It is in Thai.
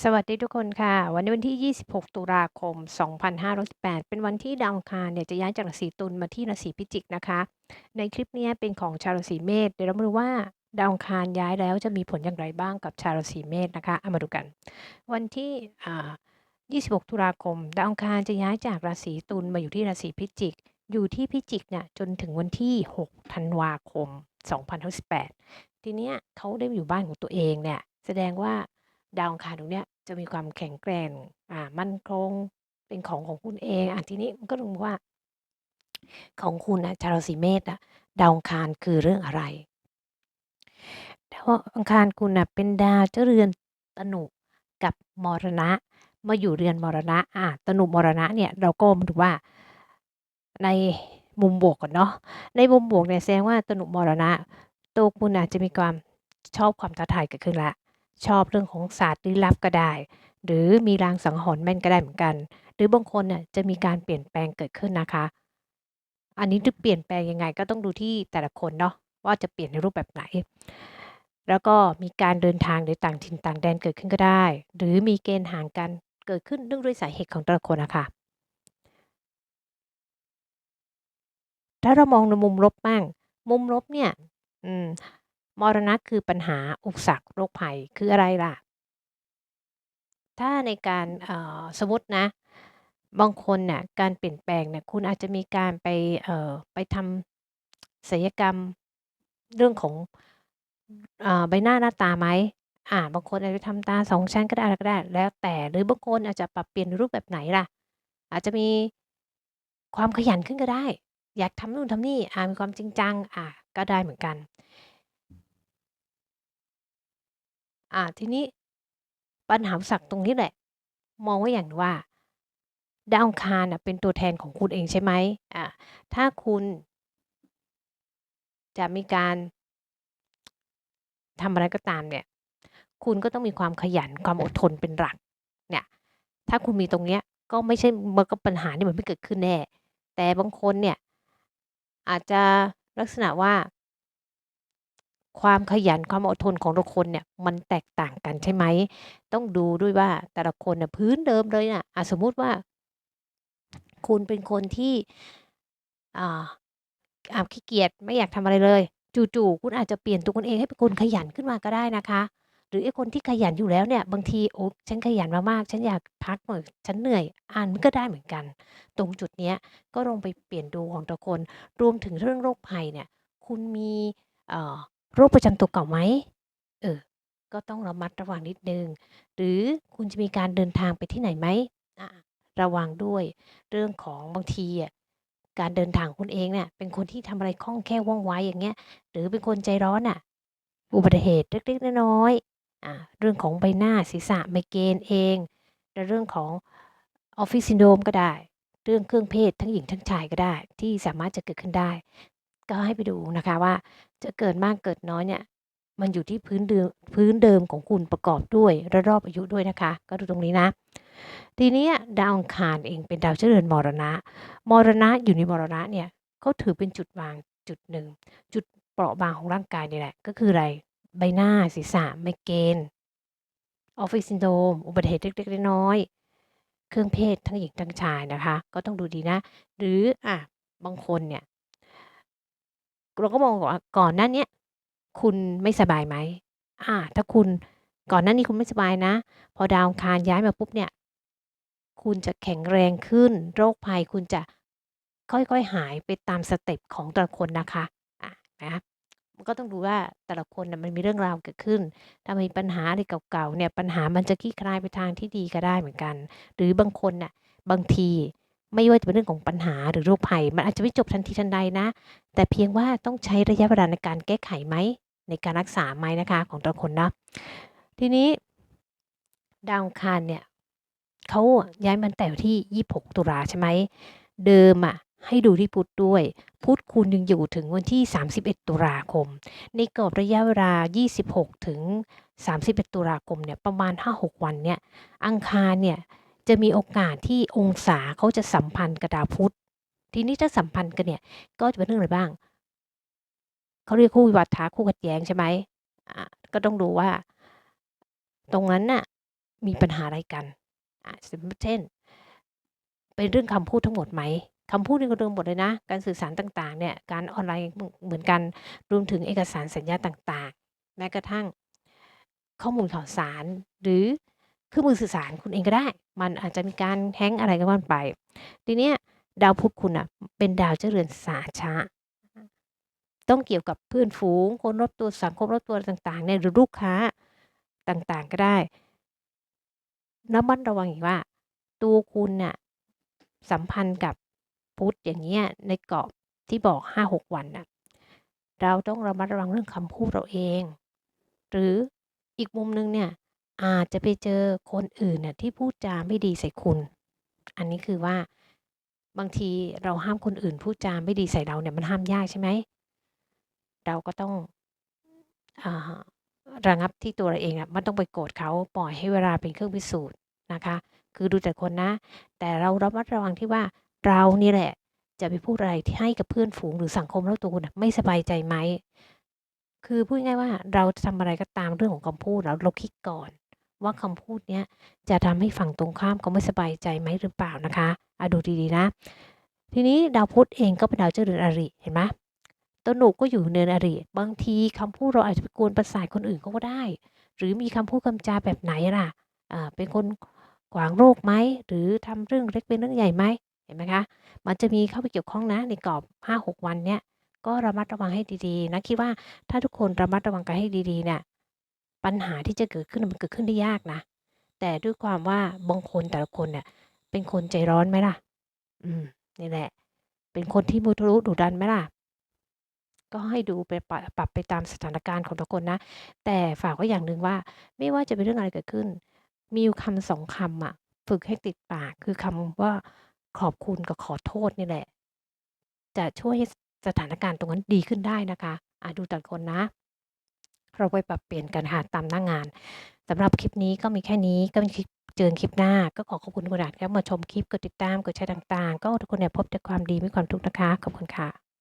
สวัสดีทุกคนค่ะ วันนี้วันที่ 26 ตุลาคม 2518 เป็นวันที่ดาวอังคารเนี่ยจะย้ายจากราศีตุลมาที่ราศีพิจิกนะคะ ในคลิปนี้เป็นของชาวราศีเมษเดี๋ยวเรามาดูว่าดาวอังคารย้ายแล้วจะมีผลอย่างไรบ้างกับชาวราศีเมษนะคะเอามาดูกัน วันที่อ่า26 ตุลาคม ดาวอังคารจะย้ายจากราศีตุลมาอยู่ที่ราศีพิจิก อยู่ที่พิจิกเนี่ยจนถึงวันที่ 6 ธันวาคม 2018 ทีเนี้ยเขาได้มาอยู่บ้านของตัวเองเนี่ยแสดงว่า ดาวอังคารตรงเนี้ยจะมีความแข็งแกร่งอ่ามั่นคงเป็นของของคุณเองอะทีนี้มันก็ต้องว่า ของคุณนะชาวราศีเมษอะดาวอังคารคือเรื่องอะไรดาวอังคารคุณนะเป็นดาวเจ้าเรือนตนุกับมรณะมาอยู่เรือนมรณะอะตนุมรณะเนี่ยเราก็มาดูว่าในมุมบวกก่อนเนาะในมุมบวกเนี่ยแสดงว่าตนุมรณะตัวคุณอาจจะมีความชอบความท้าทายเกิดขึ้นละ ชอบเรื่องของศาสตร์ลี้ลับก็ได้ หรือมีรางสังหรณ์แม่นก็ได้เหมือนกัน หรือบางคนเนี่ยจะมีการเปลี่ยนแปลงเกิดขึ้นนะคะ อันนี้จะเปลี่ยนแปลงยังไงก็ต้องดูที่แต่ละคนเนาะว่าจะเปลี่ยนในรูปแบบไหน แล้วก็มีการเดินทางหรือต่างถิ่นต่างแดนเกิดขึ้นก็ได้ หรือมีเกณฑ์ห่างกันเกิดขึ้นเนื่องด้วยสาเหตุของแต่ละคนนะคะถ้าเรามองในมุมลบบ้าง มุมลบเนี่ย อืม มรณะคือปัญหาอุปสรรคโรคภัยคืออะไรล่ะ ถ้าในการสมมตินะ บางคนเนี่ยการเปลี่ยนแปลงเนี่ยคุณอาจจะมีการไปเอ่อไปทำศัลยกรรมเรื่องของอ่าใบหน้าหน้าตาไหมอ่าบางคนอาจจะทำตาสองชั้นก็ได้อะไรก็ได้ แล้วแต่หรือบางคนอาจจะปรับเปลี่ยนรูปแบบไหนล่ะ อาจจะมีความขยันขึ้นก็ได้ อยากทำนู่นทำนี่อ่ามีความจริงจัง อ่าก็ได้เหมือนกัน อ่า ทีนี้ปัญหาสรรคตรงนี้แหละ มองว่าอย่างว่า ดาวอังคารน่ะเป็นตัวแทนของคุณเองใช่ไหมอ่าถ้าคุณจะมีการทำอะไรก็ตามเนี่ย คุณก็ต้องมีความขยันความอดทนเป็นหลัก เนี่ย ถ้าคุณมีตรงเนี้ย ก็ไม่ใช่มันก็ปัญหานี่มันไม่เกิดขึ้นแน่ แต่บางคนเนี่ย อาจจะลักษณะว่า ความขยันความอดทนของแต่ละคนเนี่ยมันแตกต่างกันใช่ไหม ต้องดูด้วยว่าแต่ละคนน่ะพื้นเดิมเลยน่ะอ่าสมมุติว่า คุณเป็นคนที่อ่าอ่าขี้เกียจไม่อยากทำอะไรเลย จู่ๆคุณอาจจะเปลี่ยนตัวคุณเองให้เป็นคนขยันขึ้นมาก็ได้นะคะ หรือไอ้คนที่ขยันอยู่แล้วเนี่ยบางทีโอ้ฉันขยันมามากฉันอยากพักหน่อยฉันเหนื่อยอ่ามันก็ได้เหมือนกัน ตรงจุดเนี้ยก็ลองไปเปลี่ยนดูของแต่ละคนรวมถึงเรื่องโรคภัยเนี่ย คุณมีเอ่อ โรคประจำตัวเก่าไหมเออ ก็ต้องระมัดระวังนิดนึง หรือคุณจะมีการเดินทางไปที่ไหนไหมระวังด้วยเรื่องของบางทีอะการเดินทางคุณเองเนี่ยเป็นคนที่ทำอะไรคล่องแคล่วว่องไวอย่างเงี้ย หรือเป็นคนใจร้อนน่ะ อุบัติเหตุเล็กๆน้อยๆอ่าเรื่องของใบหน้าศีรษะไมเกรนเองและเรื่องของ Office Syndrome ก็ได้ เรื่องเครื่องเพศทั้งหญิงทั้งชายก็ได้ ที่สามารถจะเกิดขึ้นได้ ก็ให้ไปดูนะคะว่าจะเกิดมากเกิดน้อยเนี่ยมันอยู่ที่พื้นเดิมพื้นเดิมของคุณประกอบด้วยและรอบอายุด้วยนะคะ ก็ดูตรงนี้นะ ทีนี้ดาวอังคารเองเป็นดาวเจริญมรณะ มรณะอยู่ในมรณะเนี่ยก็ถือเป็นจุดวางจุดหนึ่ง จุดเปราะบางของร่างกายนี่แหละ ก็คืออะไรใบหน้าศีรษะไมเกรนออฟฟิศซินโดมอุบัติเหตุเล็กๆน้อยๆเครื่องเพศทั้งหญิงทั้งชายนะคะ ก็ต้องดูดีนะ หรืออะบางคนเนี่ย เราก็มองว่าก่อนหน้าเนี้ยคุณไม่สบายไหมอ่า ถ้าคุณก่อนหน้านี้คุณไม่สบายนะ พอดาวคารย้ายมาปุ๊บเนี่ย คุณจะแข็งแรงขึ้น โรคภัยคุณจะค่อยๆหายไปตามสเต็ปของแต่ละคนนะคะอะนะมันก็ต้องดูว่าแต่ละคนนะมันมีเรื่องราวเกิดขึ้น ถ้ามีปัญหาอะไรเก่าๆเนี่ยปัญหามันจะคลี่คลายไปทางที่ดีก็ได้เหมือนกัน หรือบางคนน่ะบางที ไม่ว่าจะเป็นเรื่องของปัญหาหรือโรคภัย มันอาจจะไม่จบทันทีทันใดนะ แต่เพียงว่าต้องใช้ระยะเวลาในการแก้ไขไหม ในการรักษาไหมนะคะของแต่ละคนนะทีนี้ ดาวอังคารเนี่ยเขาย้ายมาตั้งแต่ที่ 26 ตุลาใช่ไหม เดิมอะให้ดูที่พุธด้วย พุธคุณยังอยู่ถึงวันที่ 31 ตุลาคม ในกรอบระยะเวลา 26 ถึง 31 ตุลาคมเนี่ยประมาณ 5-6 วันเนี่ย อังคารเนี่ย จะมีโอกาสที่องศาเขาจะสัมพันธ์กับดาวพุธ ทีนี้ถ้าสัมพันธ์กันเนี่ย ก็จะเป็นเรื่องอะไรบ้าง เขาเรียกคู่วิวัฒน์คู่ขัดแย้งใช่ไหมอ่าก็ต้องดูว่า ตรงนั้นน่ะมีปัญหาอะไรกันอ่าเช่น เป็นเรื่องคำพูดทั้งหมดไหมคำพูดนี่ก็รวมหมดเลยนะ การสื่อสารต่างๆ เนี่ย การออนไลน์เหมือนกัน รวมถึงเอกสารสัญญาต่างๆ แม้กระทั่งข้อมูลข่าวสาร หรือ เครื่องมือสื่อสารคุณเองก็ได้ มันอาจจะมีการ hang อะไรก็ว่าไป ทีเนี้ยดาวพุธคุณน่ะเป็นดาวเจรือนสาชะต้องเกี่ยวกับเพื่อนฝูง คนรอบตัวสังคมรอบตัวต่างๆเนี่ยหรือลูกค้าต่างๆก็ได้ระมัดระวังอีกว่า ตัวคุณน่ะสัมพันธ์กับพุธอย่างเงี้ยในกรอบที่บอก5-6วันน่ะเราต้องระมัดระวังเรื่องคำพูดเราเอง หรืออีกมุมหนึ่งเนี่ย อาจจะไปเจอคนอื่นน่ะที่พูดจาไม่ดีใส่คุณ อันนี้คือว่าบางทีเราห้ามคนอื่นพูดจาไม่ดีใส่เราเนี่ยมันห้ามยากใช่ไหม เราก็ต้องอระงับที่ตัวเราเองอะไม่ต้องไปโกรธเขาปล่อยให้เวลาเป็นเครื่องพิสูจน์นะคะ คือดูแต่คนนะ แต่เราระมัดระวังที่ว่าเรานี่แหละ จะไปพูดอะไรที่ให้กับเพื่อนฝูงหรือสังคมเรอบตัวคุณน่ะไม่สบายใจไหมคือพูดง่ายว่าเราจะทำอะไรก็ตามเรื่องของคำพูดเราเราคิดก่อน ว่าคำพูดเนี้ยจะทำให้ฝั่งตรงข้ามเขาไม่สบายใจไหมหรือเปล่านะคะอะดูดีๆนะ ทีนี้ดาวพุธเองก็เป็นดาวเจ้าเรือนอริเห็นไหมตัวหนูก็อยู่เรือนอริบางทีคำพูดเราอาจจะไปกวนประสาทคนอื่นเขาก็ได้ หรือมีคำพูดคำจาแบบไหนล่ะอ่าเป็นคนขวางโรคไหมหรือทำเรื่องเล็กเป็นเรื่องใหญ่ไหมเห็นไหมคะ มันจะมีเข้าไปเกี่ยวข้องนะในกรอบ 5-6 วันเนี้ยก็ระมัดระวังให้ดีๆนะคิดว่าถ้าทุกคนระมัดระวังกันให้ดีๆเนี่ย ปัญหาที่จะเกิดขึ้นมันเกิดขึ้นได้ยากนะ แต่ด้วยความว่าบางคนแต่ละคนเนี่ย เป็นคนใจร้อนไหมล่ะ อืมนี่แหละ เป็นคนที่มุทะลุดุดันไหมล่ะ ก็ให้ดูไปปะปรับไปตามสถานการณ์ของแต่ละคนนะ แต่ฝากไว้อย่างหนึ่งว่า ไม่ว่าจะเป็นเรื่องอะไรเกิดขึ้น มีอยู่คำ2คำอะฝึกให้ติดปาก คือคำว่าขอบคุณกับขอโทษนี่แหละ จะช่วยให้สถานการณ์ตรงนั้นดีขึ้นได้นะคะ อ่าดูแต่ละคนนะ เราไปปรับเปลี่ยนกันค่ะตามหน้างงานสำหรับคลิปนี้ก็มีแค่นี้ก็มีคลิปเจอกันคลิปหน้า ก็ขอขอบคุณทุกคนที่เข้ามาชมคลิปกดติดตามกดแชร์ต่างๆ ก็ทุกคนเนี่ยพบแต่ความดีมีความทุกข์นะคะขอบคุณค่ะ